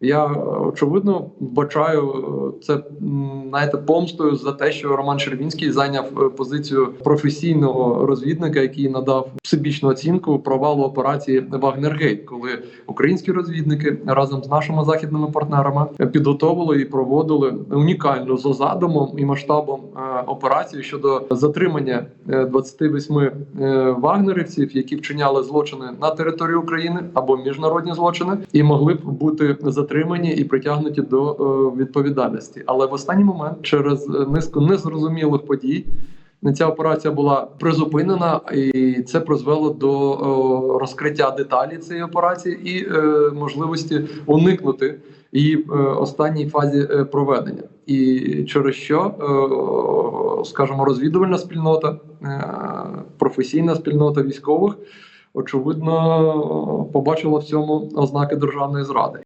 Я очевидно вбачаю е, це знаєте, помстою за те, що Роман Червінський зайняв е, позицію професійного розвідника, який надав всебічну оцінку провалу операції Вагнергейт, коли українські розвідники разом з нашими західними партнерами підготовили і проводили унікальну за задумом і масштабом е, операцію щодо затримання е, 28 е, вагнерівців, які вчиняли злочини на території України або міжнародні злочини, і могли б бути затримані і притягнуті до е, відповідальності. Але в останній момент, через е, низку незрозумілих подій, ця операція була призупинена, і це призвело до е, розкриття деталі цієї операції і можливості уникнути її останній фазі проведення. І через що, скажімо, розвідувальна спільнота, професійна спільнота військових, очевидно, побачила в цьому ознаки державної зради.